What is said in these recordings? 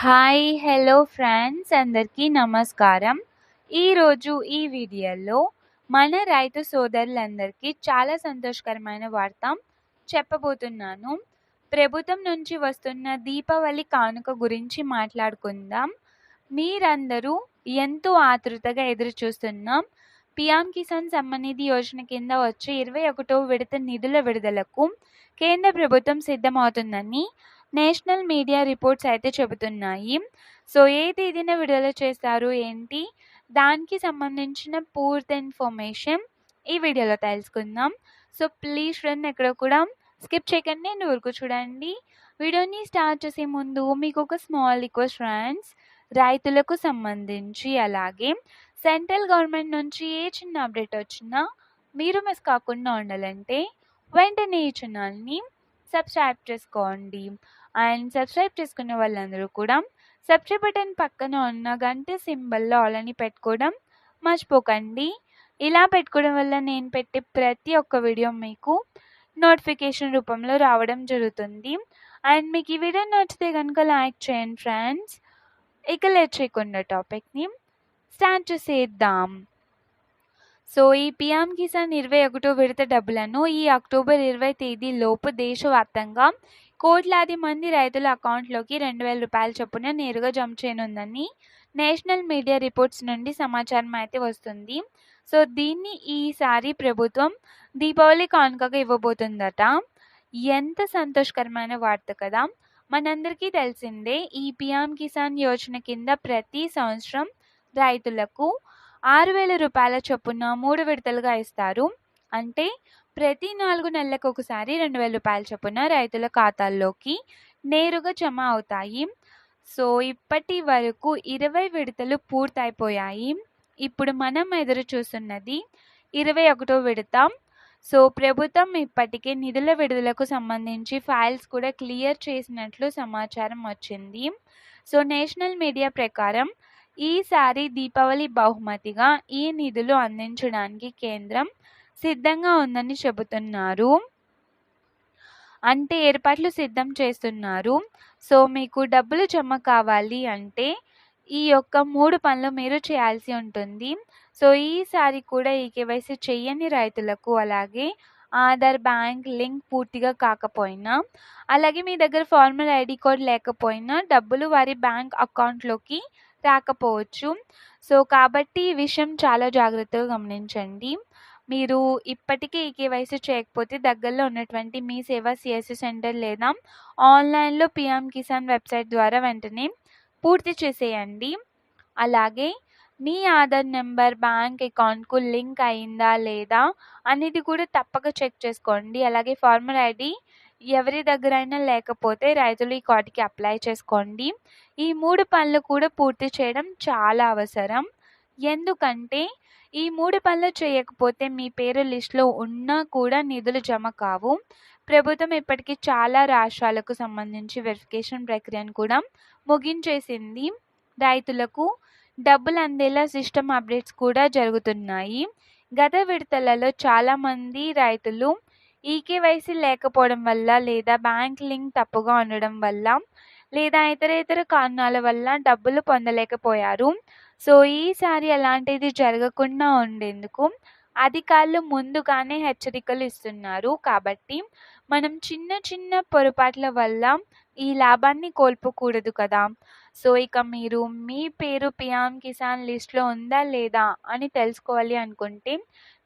Hi hello friends అందరికీ నమస్కారం. ఈరోజు ఈ వీడియోలో మన రైతు సోదరులందరికీ చాలా సంతోషకరమైన వార్త చెప్పబోతున్నాను. ప్రభుత్వం నుంచి వస్తున్న దీపావళి కానుక గురించి మాట్లాడుకుందాం. మీరందరూ ఎంతో ఆతృతగా ఎదురు చూస్తున్నాం పిఎం కిసాన్ సమ్మనిధి యోజన కింద వచ్చే ఇరవై ఒకటో విడత నిధుల విడుదలకు కేంద్ర ప్రభుత్వం సిద్ధమవుతుందని నేషనల్ మీడియా రిపోర్ట్స్ అయితే చెబుతున్నాయి. సో ఏ తేదీన విడుదల చేస్తారు ఏంటి? దానికి సంబంధించిన పూర్తి ఇన్ఫర్మేషన్ ఈ వీడియోలో తెలుసుకుందాం. సో ప్లీజ్ ఫ్రెండ్ ఎక్కడ కూడా స్కిప్ చేయకండి నేను ఊరుకు చూడండి. వీడియోని స్టార్ట్ చేసే ముందు మీకు ఒక స్మాల్ రిక్వెస్ట్ ఫ్రెండ్స్ రైతులకు సంబంధించి అలాగే సెంట్రల్ గవర్నమెంట్ నుంచి ఏ చిన్న అప్డేట్ వచ్చినా మీరు మిస్ కాకుండా ఉండాలంటే వెంటనే ఈ ఛానల్ని సబ్స్క్రైబ్ చేసుకోండి. అండ్ సబ్స్క్రైబ్ చేసుకునే వాళ్ళందరూ కూడా సబ్స్క్రైబ్ బటన్ పక్కన ఉన్న గంట సింబల్లో ఆలని పెట్టుకోవడం మర్చిపోకండి. ఇలా పెట్టుకోవడం వల్ల నేను పెట్టే ప్రతి ఒక్క వీడియో మీకు నోటిఫికేషన్ రూపంలో రావడం జరుగుతుంది. అండ్ మీకు ఈ వీడియో నచ్చితే కనుక లైక్ చేయండి ఫ్రెండ్స్. ఇక లేట్ చేయకుండా టాపిక్ని స్టార్ట్ చేసేద్దాం. సో ఈ పిఎం కిసాన్ ఇరవై ఒకటో విడత డబ్బులను ఈ అక్టోబర్ ఇరవై తేదీ లోపు దేశవ్యాప్తంగా కోట్లాది మంది రైతుల అకౌంట్లోకి రెండు వేల రూపాయల చొప్పున నేరుగా జమ చేయనుందని నేషనల్ మీడియా రిపోర్ట్స్ నుండి సమాచారం అయితే వస్తుంది. సో దీన్ని ఈసారి ప్రభుత్వం దీపావళి కానుకగా ఇవ్వబోతుందట. ఎంత సంతోషకరమైన వార్త కదా! మనందరికీ తెలిసిందే ఈ పిఎం కిసాన్ యోజన కింద ప్రతి సంవత్సరం రైతులకు ఆరు వేల రూపాయల చొప్పున మూడు విడతలుగా ఇస్తారు. అంటే ప్రతి నాలుగు నెలలకు ఒకసారి రెండు వేల రూపాయల చొప్పున రైతుల ఖాతాల్లోకి నేరుగా జమ అవుతాయి. సో ఇప్పటి వరకు ఇరవై విడతలు పూర్తయిపోయాయి. ఇప్పుడు మనం ఎదురు చూస్తున్నది ఇరవై ఒకటో విడత. సో ప్రభుత్వం ఇప్పటికే నిధుల విడుదలకు సంబంధించి ఫైల్స్ కూడా క్లియర్ చేసినట్లు సమాచారం వచ్చింది. సో నేషనల్ మీడియా ప్రకారం ఈసారి దీపావళి బహుమతిగా ఈ నిధులు అందించడానికి కేంద్రం సిద్ధంగా ఉందని చెబుతున్నారు. అంటే ఏర్పాట్లు సిద్ధం చేస్తున్నారు. సో మీకు డబ్బులు జమ కావాలి అంటే ఈ యొక్క మూడు పనులు మీరు చేయాల్సి ఉంటుంది. సో ఈసారి కూడా ఈ కేవైసీ చెయ్యని రైతులకు అలాగే ఆధార్ బ్యాంక్ లింక్ పూర్తిగా కాకపోయినా అలాగే మీ దగ్గర ఫార్మల్ ఐడి కోడ్ లేకపోయినా డబ్బులు వారి బ్యాంక్ అకౌంట్లోకి రాకపోవచ్చు. సో కాబట్టి ఈ విషయం చాలా జాగ్రత్తగా గమనించండి. మీరు ఇప్పటికే ఈ కేవైసీ చేయకపోతే దగ్గరలో ఉన్నటువంటి మీ సేవా సిఎస్సి సెంటర్ లేదా ఆన్లైన్లో పిఎం కిసాన్ వెబ్సైట్ ద్వారా వెంటనే పూర్తి చేసేయండి. అలాగే మీ ఆధార్ నెంబర్ బ్యాంక్ అకౌంట్కు లింక్ అయిందా లేదా అనేది కూడా తప్పక చెక్ చేసుకోండి. అలాగే ఫార్మర్ ఐడి ఎవరి దగ్గరైనా లేకపోతే రైతులు ఈ కార్డుకి అప్లై చేసుకోండి. ఈ మూడు పనులు కూడా పూర్తి చేయడం చాలా అవసరం. ఎందుకంటే ఈ మూడు పనులు చేయకపోతే మీ పేరు లిస్టులో ఉన్నా కూడా నిధులు జమ కావు. ప్రభుత్వం ఇప్పటికీ చాలా రాష్ట్రాలకు సంబంధించి వెరిఫికేషన్ ప్రక్రియను కూడా ముగించేసింది. రైతులకు డబ్బులు అందేలా సిస్టమ్ అప్డేట్స్ కూడా జరుగుతున్నాయి. గత విడతలలో చాలామంది రైతులు ఈకేవైసీ లేకపోవడం వల్ల లేదా బ్యాంక్ లింక్ తప్పుగా ఉండడం వల్ల లేదా ఇతర ఇతర కారణాల వల్ల డబ్బులు పొందలేకపోయారు. సో ఈసారి అలాంటిది జరగకుండా ఉండేందుకు అధికారులు ముందుగానే హెచ్చరికలు ఇస్తున్నారు. కాబట్టి మనం చిన్న చిన్న పొరపాట్ల వల్ల ఈ లాభాన్ని కోల్పోకూడదు కదా. సో ఇక మీరు మీ పేరు పిఎం కిసాన్ లిస్ట్లో ఉందా లేదా అని తెలుసుకోవాలి అనుకుంటే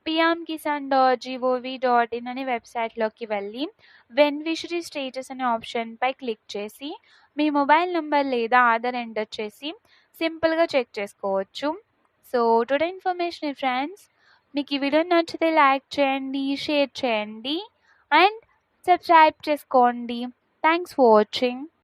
PM Kisan dot GOV dot in అనే వెబ్సైట్లోకి వెళ్ళి బెనిఫిషరీ స్టేటస్ అనే ఆప్షన్పై క్లిక్ చేసి మీ మొబైల్ నెంబర్ లేదా ఆధార్ ఎంటర్ చేసి సింపుల్గా చెక్ చేసుకోవచ్చు. సో టుడే ఇన్ఫర్మేషన్ ఫ్రెండ్స్ మీకు ఈ వీడియో నచ్చితే లైక్ చేయండి షేర్ చేయండి. అండ్ సబ్స్క్రైబ్ చేసుకోండి. Thanks for watching